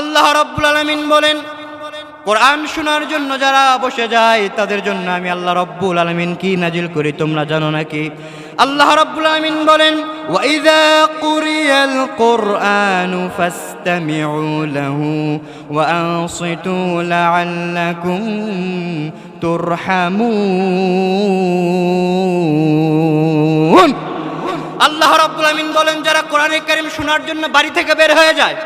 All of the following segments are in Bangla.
আল্লাহ রব্বুল আলমিন বলেন, কোরআন শোনার জন্য যারা বসে যায়, তাদের জন্য আমি আল্লাহ রব্বুল আলমিন কি নাজিল করি তোমরা জানো নাকি? আল্লাহ রব্বুল আলমিন বলেন আল্লাহ রাব্বুল আমিন বলেন, যারা কোরআনে কারিম শোনার জন্য বাড়ি থেকে বের হয়ে যায়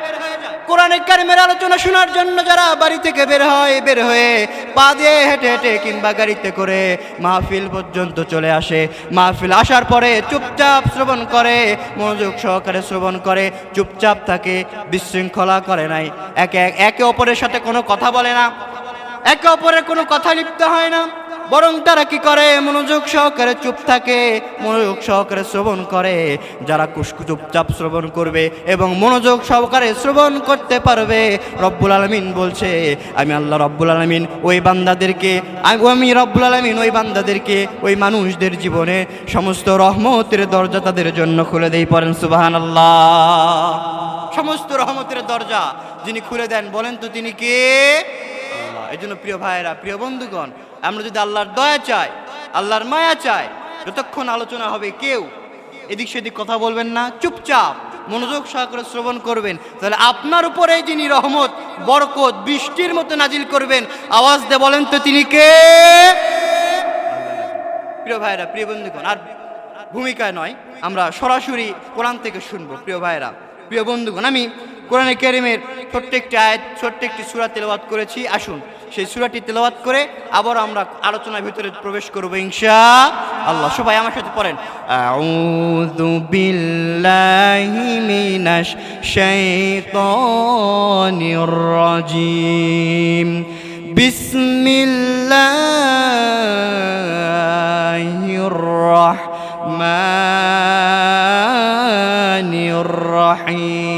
কোরআনে কারিমের আলোচনা শোনার জন্য যারা বাড়ি থেকে বের হয়, বের হয়ে পা দিয়ে হেঁটে হেঁটে কিংবা গাড়িতে করে মাহফিল পর্যন্ত চলে আসে। মাহফিল আসার পরে চুপচাপ শ্রবণ করে, মনোযোগ সহকারে শ্রবণ করে, চুপচাপ থাকে, বিশৃঙ্খলা করে নাই। একে একে অপরের সাথে কোনো কথা বলে না। একে অপরের কোনো কথা লিপ্ত হয় না। বরং তারা কি করে? মনোযোগ সহকারে চুপ থাকে, মনোযোগ সহকারে শ্রবণ করে। যারা কুসকু চুপচাপ শ্রবণ করবে এবং মনোযোগ সহকারে শ্রবণ করতে পারবে, রব্বুল আলমিন বলছে, আমি আল্লাহ রব্বুল আলমিন ওই বান্দাদেরকে আমি রব্বুল আলমিন ওই বান্দাদেরকে, ওই মানুষদের জীবনে সমস্ত রহমতের দরজা তাদের জন্য খুলে দেই। পড়েন সুবাহান আল্লাহ সমস্ত রহমতের দরজা যিনি খুলে দেন, বলেন তো তিনি কে? এই জন্য প্রিয় ভাইয়েরা, প্রিয় বন্ধুগণ, আমরা যদি আল্লাহর দয়া চাই, আল্লাহর মায়া চাই, যতক্ষণ আলোচনা হবে কেউ এদিক সেদিক কথা বলবেন না, চুপচাপ মনোযোগ সহকারে শ্রবণ করবেন, তাহলে আপনার উপরে যিনি রহমত, বরকত, বৃষ্টির মতো নাজিল করবেন, আওয়াজ দিয়ে বলেন তো তিনি কে? প্রিয় ভাইয়েরা, প্রিয় বন্ধুগণ, আর ভূমিকায় নয়, আমরা সরাসরি কোরআন থেকে শুনব, প্রিয় ভাইয়েরা। প্রিয় বন্ধুগণ, আমি কোরআনে কেরিমের ছোট্ট একটি আয়াত ছোট্ট একটি সুরা তেলাওয়াত করেছি, আসুন। সেই সুরাটি তেলাওয়াত করে আবার আমরা আলোচনার ভিতরে প্রবেশ করব ইনশা আল্লাহ। সবাই আমার সাথে পড়েন। আউযু বিল্লাহি মিনাশ শাইতানির রাজিম। বিসমিল্লাহির রাহমানির রহিম।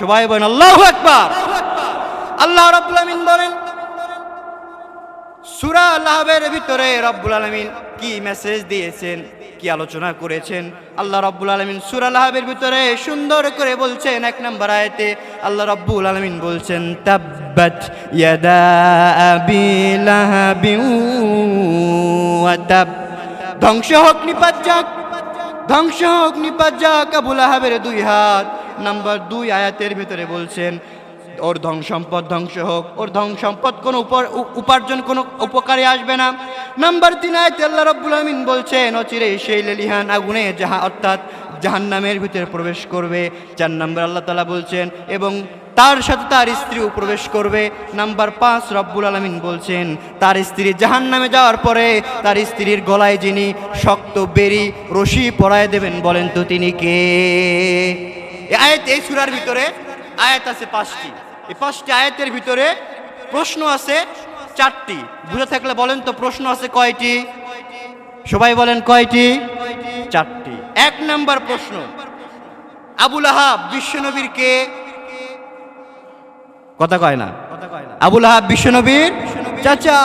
সবাই বলেন, আল্লাহ আকবার। আল্লাহ রব্বুল আমিন বলেন, সূরা লাহাবের ভিতরে রব্বুল আলামিন কি মেসেজ দিয়েছেন, কি আলোচনা করেছেন? আল্লাহ রব্বুল আলমিন সুরা লাহাবের ভিতরে সুন্দর করে বলছেন, এক নম্বর আয়তে আল্লাহ রব্বুল আলমিন বলছেন, তাব্বাত ইয়াদা আবি লাহাবিন ধ্বংস হোক, নিপাত যাক। ধ্বংস হোক, নিপাত যাক, আবুল আহাবের দুই হাত। নাম্বার দুই আয়াতের ভিতরে বলছেন, ওর ধন সম্পদ ধ্বংস হোক, ওর ধন সম্পদ কোনো উপর- উপার্জন কোনো উপকারে আসবে না। নাম্বার তিন আয়তে আল্লাহ রব্বুল আমিন বলছেন অচিরে সেই লেলিহান আগুনে যাহা অর্থাৎ জাহান্নামের ভিতরে প্রবেশ করবে। চার নাম্বার আল্লাহ তালা বলছেন, এবং তার সাথে তার স্ত্রীও প্রবেশ করবে। নাম্বার পাঁচ রব্বুল আলমিন বলছেন, তার স্ত্রী জাহান নামে যাওয়ার পরে তার স্ত্রীর গলায় যিনি শক্ত বেরি, রশি পরায় দেবেন, বলেন তো তিনি কে? আয়াত এই সুরার ভিতরে আয়াত আছে পাঁচটি। এই পাঁচটি আয়াতের ভিতরে প্রশ্ন আছে চারটি। বুঝে থাকলে বলেন তো প্রশ্ন আছে কয়টি? সবাই বলেন কয়টি? চারটি। এক নাম্বার প্রশ্ন, আবুল আহাব বিশ্বনবীর কে? কথা কয় না? আবুল আহাব বিশ্বনবীর চাচা।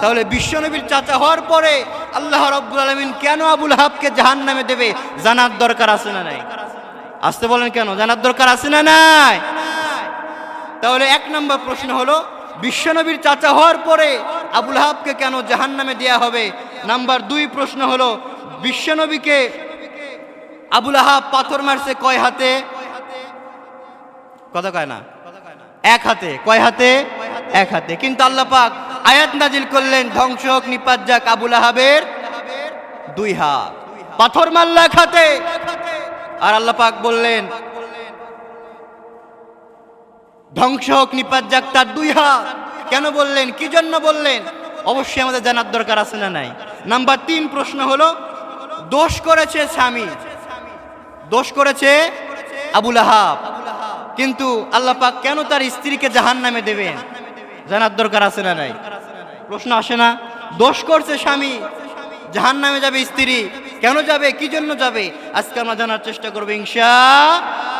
তাহলে বিশ্বনবীর চাচা হওয়ার পরে আল্লাহ রব্বুল আলমিন কেন আবুল আহাবকে জাহান নামে দেবে? জানার দরকার আছে না নাই? আসতে বলেন কেন? জানার দরকার আছে না নাই? তাহলে এক নম্বর প্রশ্ন হলো বিশ্বনবীর চাচা হওয়ার পরে আবুল আহাবকে কেন জাহান নামে দেওয়া হবে? নাম্বার দুই প্রশ্ন হলো বিশ্বনবীকে আবুল আহাব পাথর মারছে কয় হাতে? কথা কয় না? এক হাতে, কয় হাতে? এক হাতে। কিন্তু আল্লাহ পাক আয়াত নাজিল করলেন, ধ্বংস হোক, নিপাত যাক, আবুল আহাবের দুই হাত। পাথর মাল্লা হাতে। আর আল্লাহ পাক বললেন, ধ্বংস হোক, নিপাত যাক, তার দুই হাত। কেন বললেন? কি জন্য বললেন? অবশ্যই আমাদের জানার দরকার আছে না নাই? নাম্বার তিন প্রশ্ন হলো, দোষ করেছে স্বামী। দোষ করেছে আবুল আহাব। কিন্তু আল্লাহ পাক কেন তার স্ত্রীকে জাহান নামে দেবেন? জানার দরকার আছে না নাই? প্রশ্ন আসে না? দোষ করছে স্বামী। জাহান নামে যাবে স্ত্রী। কেন যাবে? কি জন্য যাবে? আজকে আমরা জানার চেষ্টা করব ইনশা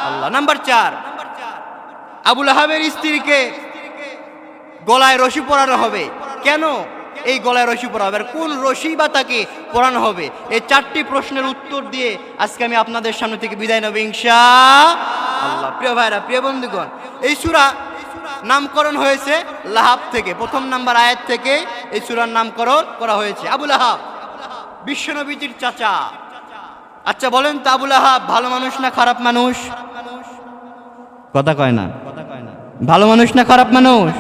আল্লাহ নাম্বার চার। আবুল আহাবের স্ত্রীকে গলায় রশি পরানো হবে। কেন? এই গলায় রশি পরা হবে আর কোন রশি বা তাকে পরানো হবে? এই চারটি প্রশ্নের উত্তর দিয়ে আজকে আমি আপনাদের সামনে থেকে বিদায় নেব ইনশা প্রিয় ভাইরা, প্রিয় বন্ধুগণ, এই সুরা নামকরণ হয়েছে লাহাব থেকে। প্রথম নাম্বার আয়াত থেকে এই সুরার নামকরণ করা হয়েছে। আবুল আহাব বিশ্বনবীজির চাচা। আচ্ছা বলেন তো আবুল আহাব ভালো মানুষ না খারাপ মানুষ? কথা কয় না। ভালো মানুষ না খারাপ মানুষ?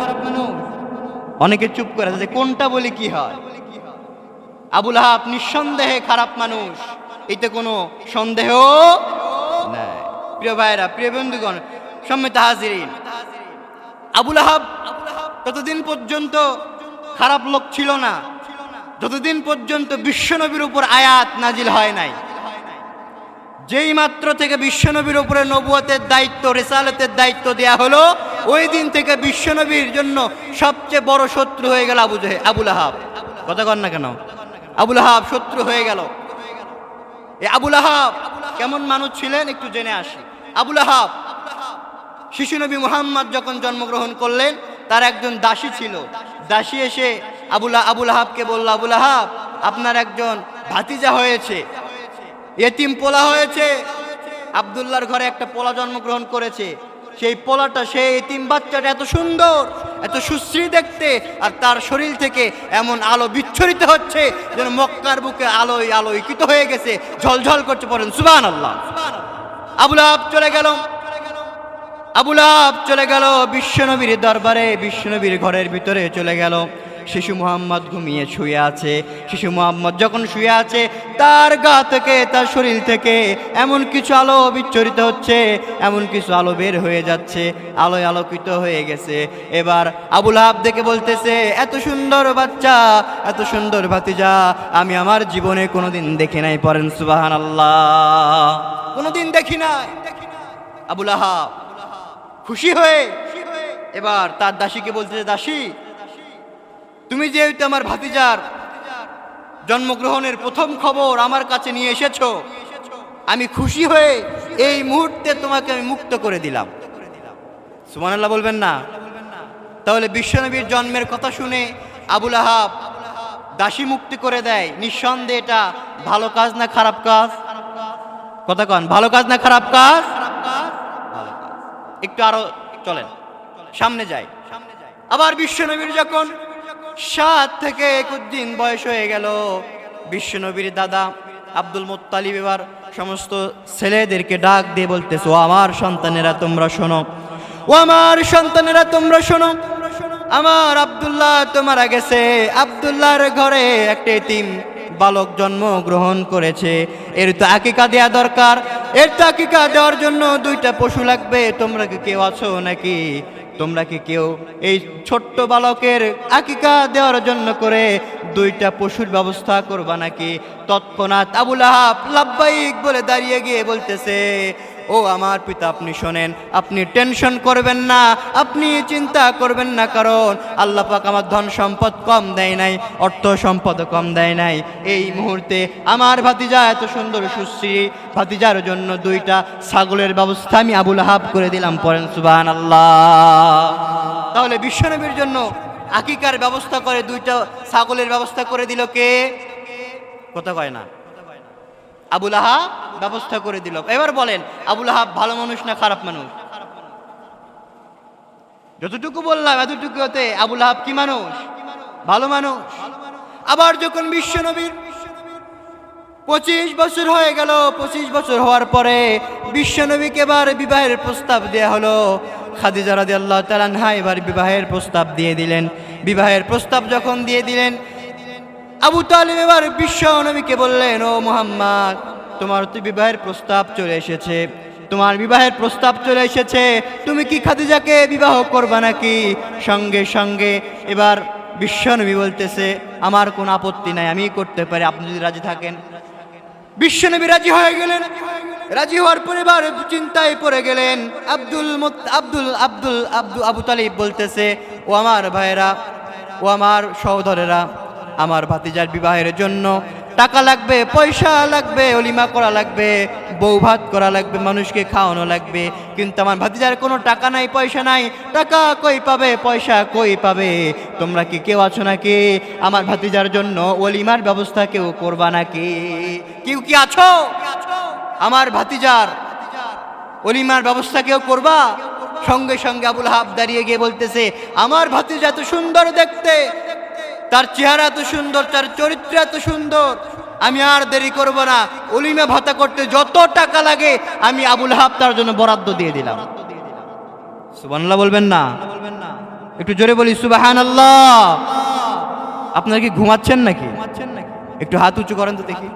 অনেকে চুপ করে আছে কোনটা বলে কি হয়? আবুল আহাব নিঃসন্দেহে খারাপ মানুষ। এতে কোনো সন্দেহ নাই। প্রিয় ভাইরা প্রিয় বন্ধুগণ সম্মিত হাজিরিন। আবুল আহাব ততদিন পর্যন্ত খারাপ লোক ছিল না, যতদিন পর্যন্ত বিশ্বনবীর উপর আয়াত নাজিল হয় নাই, যেই মাত্র থেকে বিশ্বনবীর উপরে নবুয়তের দায়িত্ব, রেসালতের দায়িত্ব দেয়া হলো, ওই দিন থেকে বিশ্বনবীর জন্য সবচেয়ে বড় শত্রু হয়ে গেল আবু আবুল আহাব। কথা কর না কেন? আবুল আহাব শত্রু হয়ে গেল। এই আবুল আহাব, কেমন মানুষ ছিলেন? একটু জেনে আসি। আবুল আহাব। শিশু নবী মোহাম্মদ যখন জন্মগ্রহণ করলেন, তার একজন দাসী ছিল। দাসী এসে আবুল আবুল আহাবকে বলল, আবুল আহাব, আপনার একজন ভাতিজা হয়েছে। এতিম পোলা হয়েছে। আবদুল্লাহর ঘরে একটা পোলা জন্মগ্রহণ করেছে। সেই পোলাটা, সেই এতিম বাচ্চাটা এত সুন্দর, এত সুশ্রী দেখতে, আর তার শরীর থেকে এমন আলো বিচ্ছরিত হচ্ছে যেন মক্কার বুকে আলোয় আলোকিত হয়ে গেছে, ঝলঝল করছে, পড়েন সুবান আল্লাহ আবুল আব চলে গেল। আবুল আব চলে গেল। বিশ্বনবীর দরবারে বিশ্বনবীর ঘরের ভিতরে চলে গেল। শিশু মোহাম্মদ ঘুমিয়ে শুয়ে আছে। শিশু মোহাম্মদ যখন শুয়ে আছে, তার গা থেকে, তার শরীর থেকে এমন কিছু আলো বিচ্ছরিত হচ্ছে, এমন কিছু আলো বের হয়ে যাচ্ছে, আলোয় আলোকিত হয়ে গেছে। এবার আবুল আহাব দেখে বলতেছে, এত সুন্দর বাচ্চা, এত সুন্দর ভাতিজা, আমি আমার জীবনে কোনোদিন দেখি নাই পড়েন সুবাহান আল্লাহ কোনোদিন দেখি নাই। আবুল আহাব খুশি হয়ে, এবার তার দাসীকে বলতেছে, দাসী তুমি যেহেতু আমার ভাতিজার জন্মগ্রহণের প্রথম খবর আমার কাছে নিয়ে এসেছ, আমি খুশি হয়ে এই মুহূর্তে তোমাকে আমি মুক্ত করে দিলাম। সুমানাল্লাহ বলবেন না? তাহলে বিশ্বনবীর জন্মের কথা শুনে আবুল আহাব দাসী মুক্তি করে দেয়। নিঃসন্দেহে এটা ভালো কাজ না খারাপ কাজ? কথা কন, ভালো কাজ না খারাপ কাজ। একটু আরও চলেন, সামনে যাই। আবার বিশ্বনবীর যখন সাত থেকে একুশ দিন বয়স হয়ে গেল। বিশ্বনবীর দাদা আব্দুল মোত্তালিব এবার সমস্ত ছেলেদেরকে ডাক দিয়ে বলতেছে আমার সন্তানেরা, তোমরা শোনো। ও আমার সন্তানেরা, তোমরা শোনো। আমার আব্দুল্লাহ তোমারা গেছে। আব্দুল্লাহর ঘরে একটা এতিম বালক জন্ম গ্রহণ করেছে। এর তো আকিকা দেওয়া দরকার। এর তো আকিকা দেওয়ার জন্য দুইটা পশু লাগবে। তোমরা কি কেউ আছো নাকি? তোমরা কি কেউ এই ছোট্ট বালকের আকিকা দেওয়ার জন্য করে দুইটা পশুর ব্যবস্থা করবা নাকি? তৎক্ষণাৎ আবুল আহাব লাভবাহিক বলে দাঁড়িয়ে গিয়ে বলতেছে ও আমার পিতা, আপনি শোনেন, আপনি টেনশন করবেন না, আপনি চিন্তা করবেন না, কারণ আল্লাহ পাক আমার ধন সম্পদ কম দেয় নাই, অর্থ সম্পদ কম দেয় নাই। এই মুহূর্তে আমার ভাতিজা এত সুন্দর সুশ্রী, ভাতিজার জন্য দুইটা ছাগলের ব্যবস্থা আমি আবুল হাব করে দিলাম পরেন সুবান আল্লাহ তাহলে বিশ্বনবীর জন্য আকিকার ব্যবস্থা করে, দুইটা ছাগলের ব্যবস্থা করে দিল কে? কথা কয় না। আবুল আহাব ব্যবস্থা করে দিল। এবার বলেন, আবুল আহাব ভালো মানুষ না খারাপ মানুষ? যতটুকু বললাম এতটুকু হতে আবুল আহাব কি মানুষ? ভালো মানুষ। আবার যখন বিশ্ব নবীর পঁচিশ বছর হয়ে গেল, পঁচিশ বছর হওয়ার পরে বিশ্বনবীকে এবার বিবাহের প্রস্তাব দেয়া হলো। খাদিজা রাদি আল্লাহ তালানহা এবার বিবাহের প্রস্তাব দিয়ে দিলেন। বিবাহের প্রস্তাব যখন দিয়ে দিলেন আবু তালিব এবার বিশ্ব নবীকে বললেন, ও মোহাম্মদ, তোমার তো বিবাহের প্রস্তাব চলে এসেছে। তোমার বিবাহের প্রস্তাব চলে এসেছে। তুমি কি খাদিজাকে বিবাহ করবা নাকি? সঙ্গে সঙ্গে এবার বিশ্বনবী বলতেছে, আমার কোনো আপত্তি নাই আমি করতে পারি। আপনি যদি রাজি থাকেন। বিশ্বনবী রাজি হয়ে গেলেন। রাজি হওয়ার পরে এবার চিন্তায় পড়ে গেলেন। আব্দুল আব্দুল আব্দুল আব্দুল, আবু তালিব বলতেছে, ও আমার ভাইয়েরা, ও আমার সহোদরেরা আমার ভাতিজার বিবাহের জন্য টাকা লাগবে, পয়সা লাগবে, অলিমা করা লাগবে, বউ ভাত করা লাগবে, মানুষকে খাওয়ানো লাগবে। কিন্তু আমার ভাতিজার কোনো টাকা নাই, পয়সা নাই। টাকা কই পাবে, পয়সা কই পাবে? তোমরা কি কেউ আছো নাকি? আমার ভাতিজার জন্য অলিমার ব্যবস্থা কেউ করবা নাকি? কেউ কি আছো? আমার ভাতিজার অলিমার ব্যবস্থা কেউ করবা? সঙ্গে সঙ্গে আবুল হাব দাঁড়িয়ে গিয়ে বলতেছে, আমার ভাতিজা এত সুন্দর দেখতে। তার চেহারা এত সুন্দর, তার চরিত্র এত সুন্দর, আমি আর দেরি করব না। অলিমা ভাতা করতে যত টাকা লাগে, আমি আবুল হাব তার জন্য বরাদ্দ দিয়ে দিলাম। সুবানাল্লাহ বলবেন না? একটু জোরে বলি সুবাহান আপনারা কি ঘুমাচ্ছেন নাকি? একটু হাত উঁচু করেন তো দেখি।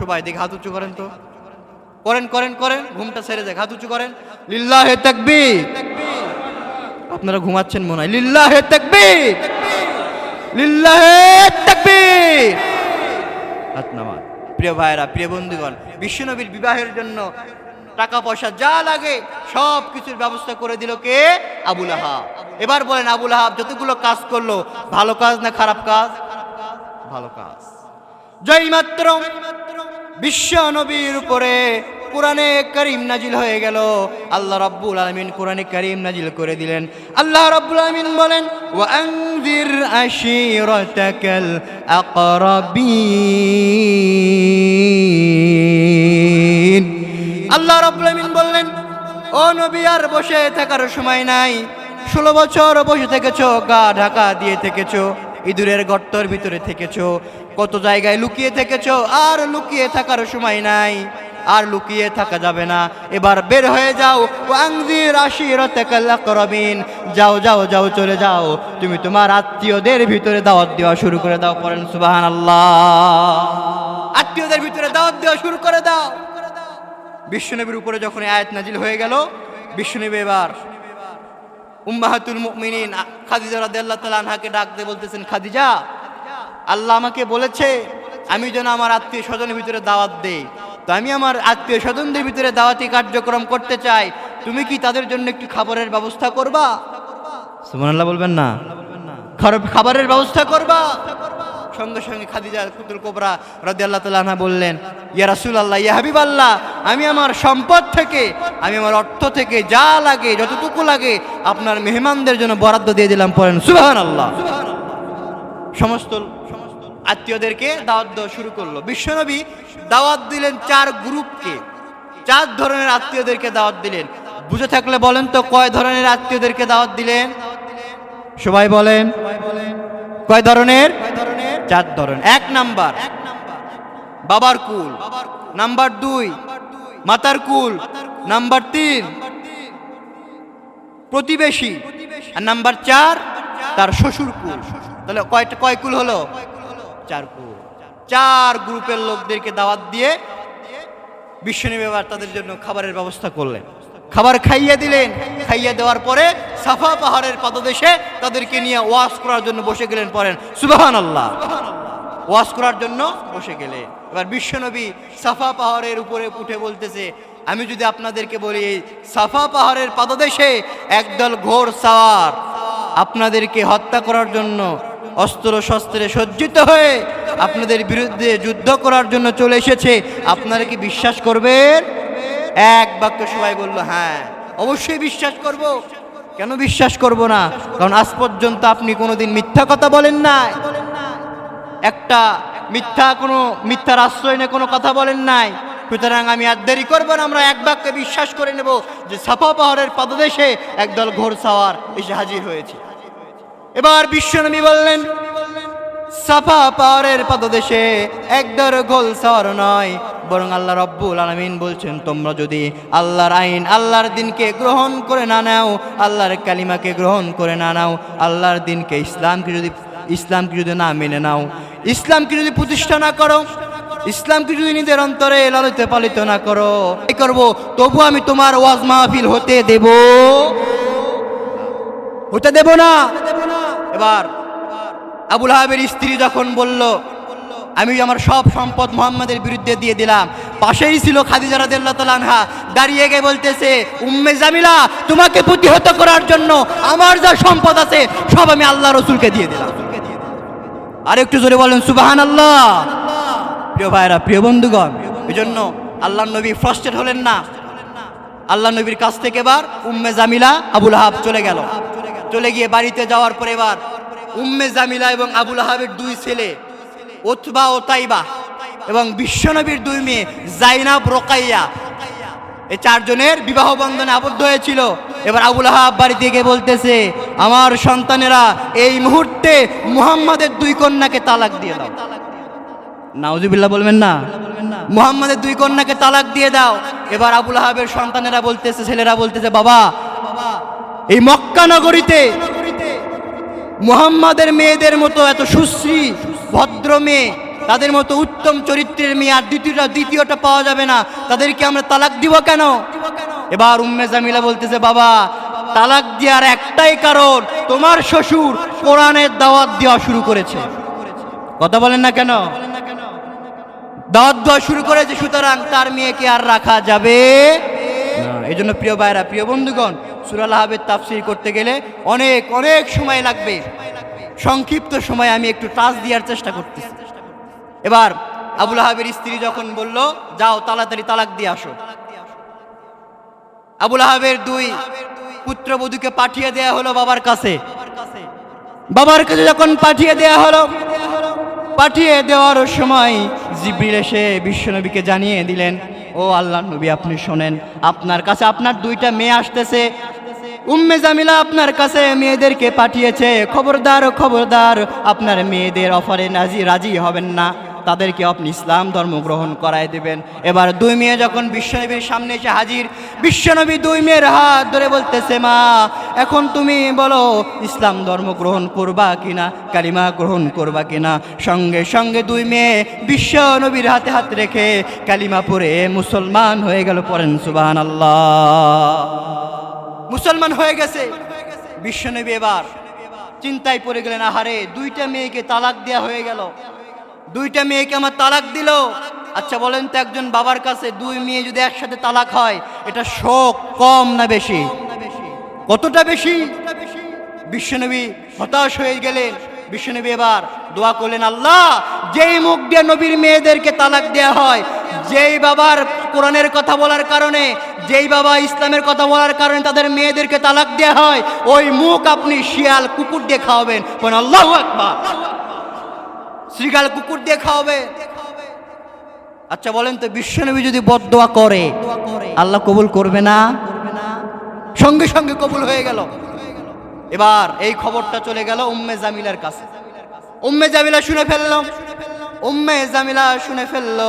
সবাই, দেখি হাত উঁচু করেন তো। করেন করেন করেন, ঘুমটা ছেড়ে দেখ হাত উঁচু করেন। লিল্লাহে তাকবীর। আপনারা ঘুমাচ্ছেন মনে হয়। তাকবীর লিল্লাহে তাকবীর। প্রিয় ভাইরা প্রিয় বন্ধুগণ, বিশ্বনবীর বিবাহের জন্য টাকা পয়সা যা লাগে সব কিছুর ব্যবস্থা করে দিল কে? আবুল আহাব। এবার বলেন, আবুল আহাব, যতগুলো কাজ করল, ভালো কাজ না খারাপ কাজ? ভালো কাজ। যেই মাত্র বিশ্ব নবীর উপরে কোরআনে করিম নাজিল হয়ে গেল। আল্লাহ রব্বুল আলামিন কোরআনে করিম নাজিল করে দিলেন। আল্লাহ রাব্বুল আলামিন বলেন আল্লাহ রাব্বুল আলামিন বললেন, ও নবী, আর বসে থাকার সময় নাই। ষোলো বছর বসে থেকেছো, গা ঢাকা দিয়ে থেকেছো, ইঁদুরের গর্তর ভিতরে থেকেছো, কত জায়গায় লুকিয়ে থেকেছো, আর লুকিয়ে থাকার সময় নাই। আর লুকিয়ে থাকা যাবে না। এবার বের হয়ে যাও। আকরাবিন। যাও যাও যাও, চলে যাও। তুমি তোমার আত্মীয়দের ভিতরে দাওয়াত দেওয়া শুরু করে দাও। পড়েন, সুবহানাল্লাহ। আত্মীয়দের ভিতরে দাওয়াত দেওয়া শুরু করে দাও। বিশ্বনবীর উপরে যখন আয়াত নাজিল হয়ে গেল, বিশ্বনবী এবার উম্মাহাতুল মুমিনিন, খাদিজা রাদিয়াল্লাহু তাআলা আনহাকে ডাক দিয়ে বলতেছেন, খাদিজা, আল্লাহ আমাকে বলেছে, আমি যেন আমার আত্মীয় স্বজনের ভিতরে দাওয়াত দেই। তো আমি আমার আত্মীয় স্বজনদের ভিতরে দাওয়াতি কার্যক্রম করতে চাই। তুমি কি তাদের জন্য একটু খাবারের ব্যবস্থা করবা? সুবহানাল্লাহ বলবেন না। খাবার- খাবারের ব্যবস্থা করবা? সঙ্গে সঙ্গে খাদিজা কুতুল কোবরা রাদি আল্লাহ তালা বললেন ইয়া রাসুল আল্লাহ ইয়া হাবিব আল্লাহ আমি আমার সম্পদ থেকে আমি আমার অর্থ থেকে যা লাগে যতটুকু লাগে আপনার মেহমানদের জন্য বরাদ্দ দিয়ে দিলাম। পড়েন সুবাহান আল্লাহ সমস্ত সমস্ত আত্মীয়দেরকে দাওয়াত দেওয়া শুরু করল। বিশ্বনবী দাওয়াত দিলেন চার গ্রুপকে। চার ধরনের আত্মীয়দেরকে দাওয়াত দিলেন। বুঝে থাকলে বলেন তো, কয় ধরনের আত্মীয়দেরকে দাওয়াত দিলেন? সবাই বলেন। কয় ধরনের? চার ধরনের। এক নাম্বার। বাবার কুল। নাম্বার দুই। মাতার কুল। নাম্বার তিন। প্রতিবেশী। আর নাম্বার চার, তার শ্বশুর কুল। তাহলে কয়টা কয় কুল হলো? চার কুল। চার গ্রুপের লোকদেরকে দাওয়াত দিয়ে বিশ্বনবী তাদের জন্য খাবারের ব্যবস্থা করলেন। খাবার খাইয়ে দিলেন। খাইয়ে দেওয়ার পরে সাফা পাহাড়ের পাদদেশে তাদেরকে নিয়ে ওয়াশ করার জন্য বসে গেলেন পরেন সুবাহান আল্লাহ ওয়াশ করার জন্য বসে গেলে এবার বিশ্বনবী সাফা পাহাড়ের উপরে উঠে বলতেছে, আমি যদি আপনাদেরকে বলি, এই সাফা পাহাড়ের পাদদেশে একদল ঘোর সাওয়ার আপনাদেরকে হত্যা করার জন্য অস্ত্র শস্ত্রে সজ্জিত হয়ে আপনাদের বিরুদ্ধে যুদ্ধ করার জন্য চলে এসেছে। আপনারা কি বিশ্বাস করবেন? এক বাক্য সবাই বলল হ্যাঁ অবশ্যই বিশ্বাস করব। কেন বিশ্বাস করব না? কারণ আজ পর্যন্ত আপনি কোনোদিন মিথ্যা কথা বলেন নাই। একটা মিথ্যা, কোনো মিথ্যার আশ্রয় নিয়ে কোনো কথা বলেন নাই। সুতরাং আমি আর দেরি করব না, আমরা এক বাক্যে বিশ্বাস করে নেব যে সাফা পাহাড়ের পাদদেশে একদল ঘোর সাওয়ার এসে হাজির হয়েছে। এবার বিশ্বনবী বললেন, সাফা পাহাড়ের পাদদেশে একদর গোল সাওয়ার নয়, বরং আল্লাহ রব্বুল আলমিন বলছেন, তোমরা যদি আল্লাহর আইন, আল্লাহর দিনকে গ্রহণ করে না নাও, আল্লাহর কালিমাকে গ্রহণ করে না নাও, আল্লাহর দিনকে ইসলামকে যদি ইসলামকে যদি না মেনে নাও, ইসলামকে যদি প্রতিষ্ঠা না করো, ইসলামকে যদি নিজের অন্তরে লালিত পালিত না করো করব, তবু আমি তোমার ওয়াজ মাহফিল হতে দেব। হতে দেব না। এবার আবুল হাবের স্ত্রী যখন বলল, আমি আমার সব সম্পদ মোহাম্মদের বিরুদ্ধে দিয়ে দিলাম। পাশেই ছিল খাদিজা রাদিয়াল্লাহু তাআলা আনহা। দাঁড়িয়ে গিয়ে বলতেছে, উম্মে জামিলা, তোমাকে প্রতিহত করার জন্য আমার যা সম্পদ আছে, সব আমি আল্লাহ রসুলকে দিয়ে দিলাম। আর একটু জোরে বলেন সুবাহান আল্লাহ প্রিয় ভাইরা প্রিয় বন্ধুগণ এই জন্য আল্লাহ নবী ফ্রাস্টেড হলেন না। আল্লাহ নবীর কাছ থেকে এবার উম্মে জামিলা আবুল হাব চলে গেল। চলে গিয়ে বাড়িতে যাওয়ার পরে এবার উম্মে জামিলা এবং আবুল আহাবের দুই ছেলে ওতবা ও তাইবা এবং বিশ্বনবীর দুই মেয়ে জাইনাব, রোকাইয়া। এই চারজনের বিবাহ বন্ধনে আবদ্ধ হয়েছিল। এবার আবুল আহাব বাড়িতে গিয়ে বলতেছে, আমার সন্তানেরা, এই মুহূর্তে মুহাম্মাদের দুই কন্যাকে তালাক দিয়ে দাও। নাউজুবিল্লাহ বলবেন না? মুহাম্মাদের দুই কন্যাকে তালাক দিয়ে দাও। এবার আবুল আহাবের সন্তানেরা বলতেছে, ছেলেরা বলতেছে বাবা বাবা এই মক্কা নগরীতে মুহাম্মাদের মেয়েদের মতো এত সুশ্রী, ভদ্র মেয়ে, তাদের মতো উত্তম চরিত্রের মেয়ে আর দ্বিতীয়টা দ্বিতীয়টা পাওয়া যাবে না। তাদেরকে আমরা তালাক দিব কেন? এবার উম্মে জামিলা বলতেছে, বাবা, তালাক দেওয়ার একটাই কারণ তোমার শ্বশুর কোরআনের দাওয়াত দেওয়া শুরু করেছে। কথা বলেন না কেন? দাওয়াত দেওয়া শুরু করেছে, সুতরাং তার মেয়েকে আর রাখা যাবে এই জন্য প্রিয় ভাইরা প্রিয় বন্ধুগণ সুরাল আহাবের তাফসির করতে গেলে অনেক অনেক সময় লাগবে। সংক্ষিপ্ত সময় আমি একটু টাচ দেওয়ার চেষ্টা করতেছি। এবার আবুল আহাবের স্ত্রী যখন বলল, যাও, তাড়াতাড়ি তালাক দিয়ে আসো। আবুল আহাবের দুই পুত্রবধূকে পাঠিয়ে দেয়া হলো বাবার কাছে। বাবার কাছে যখন পাঠিয়ে দেয়া হলো, পাঠিয়ে দেওয়ার সময় জিব্রিল এসে বিশ্বনবীকে জানিয়ে দিলেন, ও আল্লাহ নবী, আপনি শোনেন, আপনার কাছে আপনার দুইটা মেয়ে আসতেছে উম্মে জামিলা আপনার কাছে মেয়েদেরকে পাঠিয়েছে। খবরদার খবরদার, আপনার মেয়েদের অফারে নাজি, রাজি হবেন না। তাদেরকে আপনি ইসলাম ধর্ম গ্রহণ করায় দেবেন। এবার দুই মেয়ে যখন বিশ্বনবীর সামনে এসে হাজির, বিশ্বনবী দুই মেয়ের হাত ধরে বলতেছে, মা, এখন তুমি বলো, ইসলাম ধর্ম গ্রহণ করবা কিনা, কালিমা গ্রহণ করবা কিনা? সঙ্গে সঙ্গে দুই মেয়ে বিশ্বনবীর হাতে হাত রেখে কালিমা পরে মুসলমান হয়ে গেল পরেন সুবাহান আল্লাহ মুসলমান হয়ে গেছে। বিশ্বনবী এবার চিন্তায় পড়ে গেলেন, আহারে, দুইটা মেয়েকে তালাক দেয়া হয়ে গেল। দুইটা মেয়েকে আমার তালাক দিল। আচ্ছা বলেন তো একজন বাবার কাছে দুই মেয়ে যদি একসাথে তালাক হয়, এটা শোক কম না বেশি? কতটা বেশি? বিশ্বনবী হতাশ হয়ে গেলেন। বিশ্বনবী এবার দোয়া করলেন, আল্লাহ, যেই মুখ দিয়ে নবীর মেয়েদেরকে তালাক দেয়া হয়, যেই বাবার কোরআনের কথা বলার কারণে, যেই বাবা ইসলামের কথা বলার কারণে তাদের মেয়েদেরকে তালাক দেয়া হয়, ওই মুখ আপনি শিয়াল কুকুর দিয়ে খাওয়াবেন। বলেন, আল্লাহ আকবার। শ্রীগাল কুকুর দিয়ে খাওয়াবে। আচ্ছা বলেন তো, বিশ্বনবী যদি বদদোয়া করে, আল্লাহ কবুল করবে না? সঙ্গে সঙ্গে কবুল হয়ে গেল। এবার এই খবরটা চলে গেল উম্মে জামিলার কাছে। উম্মে জামিলা শুনে ফেললাম। উম্মে জামিলা শুনে ফেলল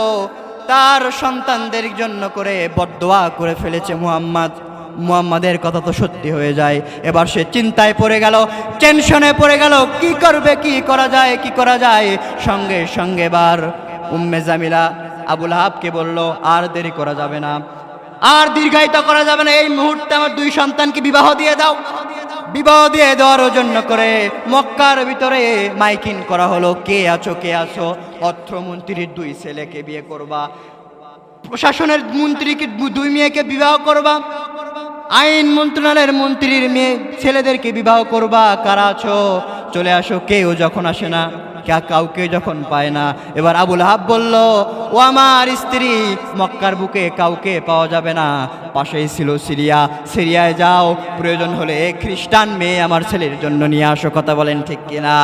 তার সন্তানদের জন্য করে বদদোয়া করে ফেলেছে মুহাম্মদ। মুহাম্মাদের কথা তো সত্যি হয়ে যায়। এবার সে চিন্তায় পড়ে গেল, টেনশনে পড়ে গেল, কি করবে, কি করা যায়, কি করা যায়? সঙ্গে সঙ্গে এবার উম্মে জামিলা আবুল হাবকে বলল, আর দেরি করা যাবে না। আর দীর্ঘায়িত করা যাবে না। এই মুহূর্তে আমার দুই সন্তানকে বিবাহ দিয়ে দাও। বিবাহ দিয়ে দেওয়ার জন্য করে মক্কার ভিতরে মাইকিন করা হলো, কে আছো কে আছো? অর্থমন্ত্রীর দুই ছেলেকে বিয়ে করবা। প্রশাসনের মন্ত্রীকে দুই মেয়েকে বিবাহ করবা? আইন মন্ত্রণালয়ের মন্ত্রীর মেয়ে ছেলেদেরকে বিবাহ করবা? কারা আছো? চলে আসো, কেউ যখন আসে না। কাউকে যখন পায় না। এবার আবুল হাব বলল, ও আমার স্ত্রী, মক্কার বুকে কাউকে পাওয়া যাবে না। পাশেই ছিল সিরিয়া। সিরিয়ায় যাও, প্রয়োজন হলে খ্রিস্টান মেয়ে আমার ছেলের জন্য নিয়ে আসো, কথা বলেন ঠিক কিনা?